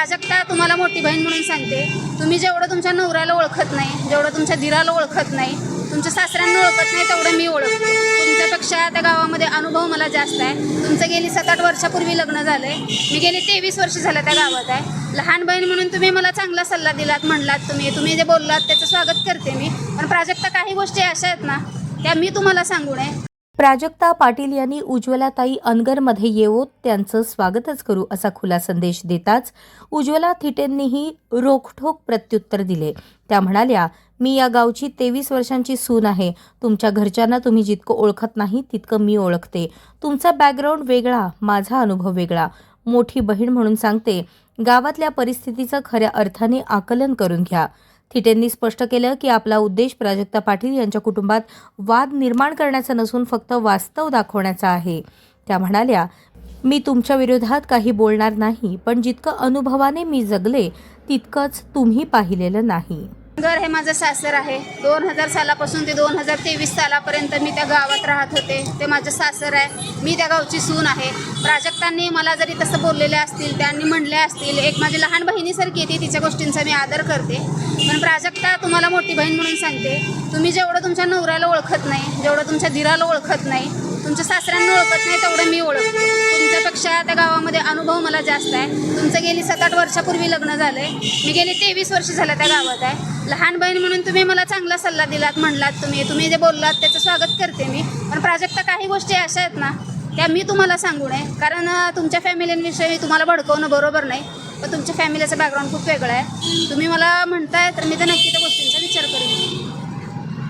प्राजक्ता तुम्हाला मोठी बहीण म्हणून सांगते. तुम्ही जेवढं तुमच्या नवऱ्याला ओळखत नाही जेवढं तुमच्या दिराला ओळखत नाही तुमच्या सासऱ्यांना ओळखत नाही तेवढं मी ओळखते. तुमच्यापेक्षा त्या गावामध्ये अनुभव मला जास्त आहे. तुमचं गेली सात आठ वर्षापूर्वी लग्न झालं आहे मी गेली तेवीस वर्ष झालं त्या गावात आहे. लहान बहीण म्हणून तुम्ही मला चांगला सल्ला दिलात म्हणलात तुम्ही. तुम्ही जे बोललात त्याचं स्वागत करते मी. पण प्राजक्ता काही गोष्टी अशा आहेत ना त्या मी तुम्हाला सांगू नये. प्राजक्ता पाटील यांनी उज्ज्वलाताई अनगरमध्ये येऊ त्यांचं स्वागतच करू असा खुला संदेश देताच उज्ज्वला थिटेंनीही रोखठोक प्रत्युत्तर दिले. त्या म्हणाल्या मी या गावची तेवीस वर्षांची सून आहे. तुमच्या घरच्यांना तुम्ही जितकं ओळखत नाही तितकं मी ओळखते. तुमचा बॅकग्राऊंड वेगळा माझा अनुभव वेगळा. मोठी बहीण म्हणून सांगते गावातल्या परिस्थितीचं खऱ्या अर्थाने आकलन करून घ्या. थिटेंनी स्पष्ट केलं की आपला उद्देश प्राजक्ता पाटील यांच्या कुटुंबात वाद निर्माण करण्याचा नसून फक्त वास्तव दाखवण्याचा आहे. त्या म्हणाल्या मी तुमच्या विरोधात काही बोलणार नाही पण जितकं अनुभवाने मी जगले तितकंच तुम्ही पाहिलेलं नाही. घर हे माझं सासर आहे. दोन हजार सालापासून ते दोन हजार तेवीस सालापर्यंत मी त्या गावात राहत होते. ते माझं सासर आहे. मी त्या गावची सून आहे. प्राजक्तांनी मला जरी तसं बोललेले असतील त्यांनी म्हणले असतील एक माझी लहान बहिणीसारखी येते तिच्या गोष्टींचा मी आदर करते. पण प्राजक्ता तुम्हाला मोठी बहीण म्हणून सांगते तुम्ही जेवढं तुमच्या नवऱ्याला ओळखत नाही जेवढं तुमच्या धीराला ओळखत नाही तुमच्या सासऱ्यांना ओळखत नाही तेवढं मी ओळखते. तुमच्यापेक्षा त्या गावामध्ये अनुभव मला जास्त आहे. तुमचं गेली सात आठ वर्षापूर्वी लग्न झालं आहे मी गेली तेवीस वर्ष झालं त्या गावात आहे. लहान बहीण म्हणून तुम्ही मला चांगला सल्ला दिलात म्हणलात तुम्ही. तुम्ही जे बोललात त्याचं स्वागत करते मी. पण प्राजक्ता काही गोष्टी अशा आहेत ना त्या मी तुम्हाला सांगू नये. कारण तुमच्या फॅमिलींविषयी तुम्हाला भडकवणं बरोबर नाही. पण तुमच्या फॅमिलीचं बॅकग्राऊंड खूप वेगळं आहे. तुम्ही मला म्हणताय तर मी तर नक्की त्या गोष्टींचा विचार करेन.